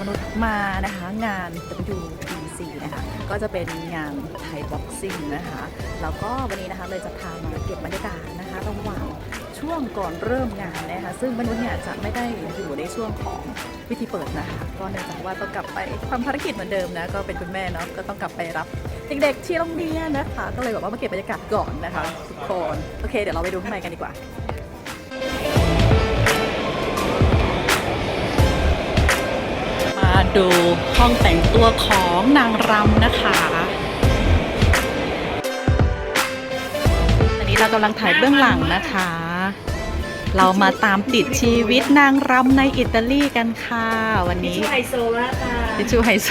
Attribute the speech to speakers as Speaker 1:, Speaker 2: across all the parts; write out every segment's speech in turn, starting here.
Speaker 1: มนุษย์มานะคะงาน WBC นะคะก็จะเป็นงานไทยบ็อกซิ่งนะคะแล้วก็วันนี้นะคะเลยจะพามาเก็บบรรยากาศนะคะระหว่างช่วงก่อนเริ่มงานนะคะซึ่งมนุษย์เนี่ยจะไม่ได้อยู่ในช่วงของพิธีเปิดนะคะ ก็เนื่องจากว่าต้องกลับไปทำภารกิจเหมือนเดิมนะก็เป็นคุณแม่เนาะก็ต้องกลับไปรับเด็กๆที่โรงเรียนนะคะ ก็เลยแบบว่ามาเก็บบรรยากาศก่อนนะคะทุกคนโอเคเดี๋ยวเราไปดูข้างในกันดีกว่า ดูห้องแต่งตัวของนางรำนะคะอันนี้เรากำลังถ่ายเบื้องหลังนะคะ เรามาตามติดชีวิตนางรำในอิตาลีกันค่ะ วันนี้
Speaker 2: ชื่อไฮโซมากค่ะ
Speaker 1: ทิชชูไฮโซ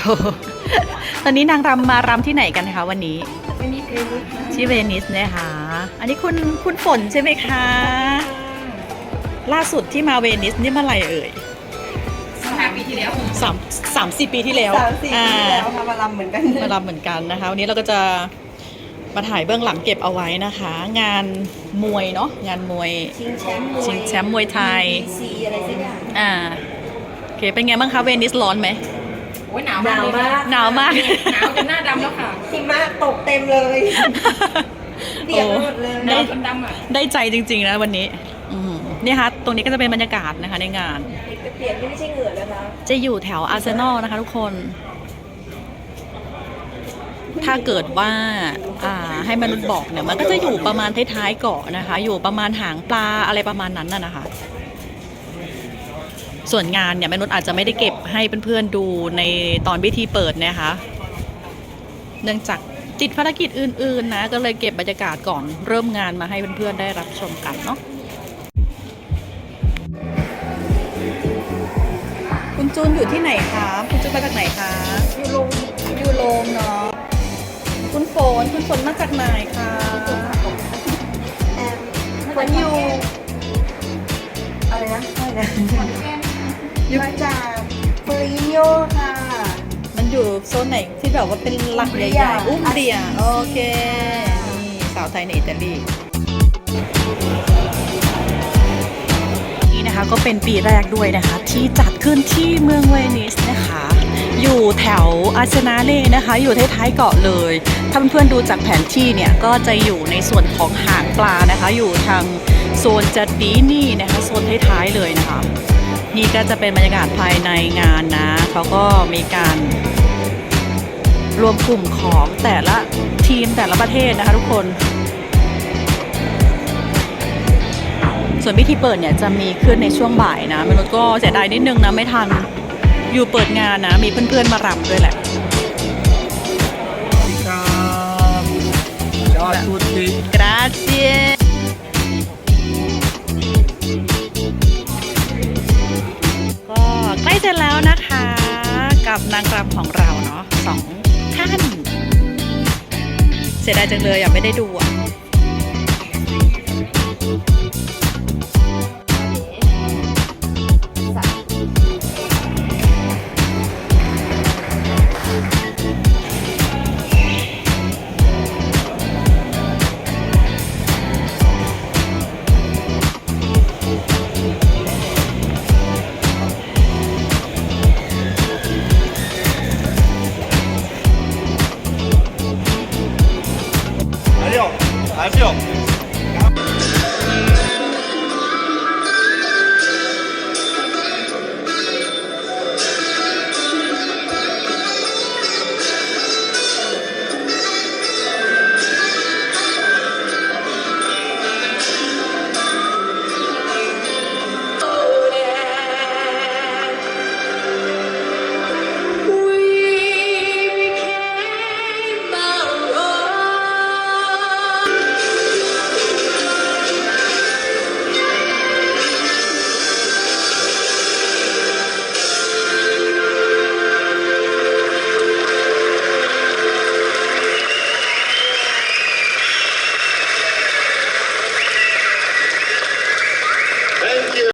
Speaker 1: ตอนนี้นางรำมารำที่ไหนกันคะวันนี้
Speaker 2: ไม่มีเพลงนี้
Speaker 1: ที่เวนิสนะคะ อันนี้คุณคุณฝนใช่ไหมคะ ล่าสุดที่มาเวนิสนี่เมื่อไหร่เอ่ย
Speaker 2: ห้า ปีที่แล้ว
Speaker 1: สามสามสี่ปีที่แล้ว
Speaker 2: สามสี่ปีที่แล้ว
Speaker 1: อ่า
Speaker 2: ค่ะมาลำเหมือนกัน
Speaker 1: มารับเหมือนกันนะคะ วันนี้เราก็จะมาถ่ายเบื้องหลังเก็บเอาไว้นะคะ งานมวยเนาะงานมวย
Speaker 2: ชิงแชมป์มวย
Speaker 1: ชิงแชมป์มวยไทย
Speaker 2: ซีอะไรสักอย่าง
Speaker 1: อ่าโอเคเป็นไงบ้างคะเวนิสร้อนไหม
Speaker 3: โอ้ยหนาว
Speaker 2: ห
Speaker 3: มาก
Speaker 2: นาว
Speaker 3: เลย
Speaker 2: มาก
Speaker 1: หนาวมาก
Speaker 3: หนาวจนหน้าดำแล้วค่ะ
Speaker 2: หิมะตกเต็มเลยเปียกไปหมดเลย
Speaker 3: หนาวจนดำอะ
Speaker 1: ได้ใจจริง ๆ นะวันนี้ อืมนี่ค่ะตรงนี้ก็จะเป็นบรรยากาศนะคะในงาน
Speaker 2: เปียกๆนี่ไม่ใช่เหงื่อนะคะ
Speaker 1: จะอยู่แถวอาร์เซนอลนะคะทุกคน ถ้าเกิดว่าอ่าให้มนุษย์บอกเนี่ยมันก็จะอยู่ประมาณท้ายๆเกาะนะคะ อยู่ประมาณหางปลาอะไรประมาณนั้นน่ะนะคะ ส่วนงานเนี่ยมนุษย์อาจจะไม่ได้เก็บให้เพื่อนๆดูในตอนพิธีเปิดนะคะ เนื่องจากติดภารกิจอื่นๆนะก็เลยเก็บบรรยากาศก่อนเริ่มงานมาให้เพื่อนๆได้รับชมกันเนาะ จูนอยู่ที่ไหนคะคุณจูนมาจากไหนคะ
Speaker 2: อยู่ลง
Speaker 1: อยู่โรมเนาะคุณฝนคุณฝนมาจากไหนคะ
Speaker 2: แอมคนอยู่อะไรนะอะไรนะมาจากเฟอริโยค่ะ
Speaker 1: มันอยู่โซนไหนที่แบบว่าเป็นหลักใหญ่ๆ
Speaker 2: อุ
Speaker 1: อุ้
Speaker 2: ม
Speaker 1: ม
Speaker 2: เรี
Speaker 1: เรีย
Speaker 2: ย
Speaker 1: โอเคนี่สาวไทยในอิตาลี นะคะก็เป็นปีแรกด้วยนะคะ ที่จัดขึ้นที่เมืองเวนิสนะคะ อยู่แถวอาร์เซนาเล่นะคะ อยู่ท้ายๆเกาะเลยถ้าเพื่อนๆดูจากแผนที่เนี่ยก็จะอยู่ในส่วนของหางปลานะคะ อยู่ทางโซนจัดดีนี่นะคะโซนท้ายๆเลยนะคะ นี่ก็จะเป็นบรรยากาศภายในงานนะเขาก็มีการรวมกลุ่มของแต่ละทีมแต่ละประเทศนะคะทุกคน ส่วนพิธีเปิดเนี่ยจะมีขึ้นในช่วงบ่ายนะมนุษย์ก็เสียดายนิดนึงนะไม่ทันอยู่เปิดงานนะ มีเพื่อนๆมารำด้วยแหละ
Speaker 4: Ciao a tutti.
Speaker 1: grazie ก็ใกล้เสร็จแล้วนะคะ กับนางรำของเราเนาะสองท่าน เสียดายจังเลยอะไม่ได้ดูอะ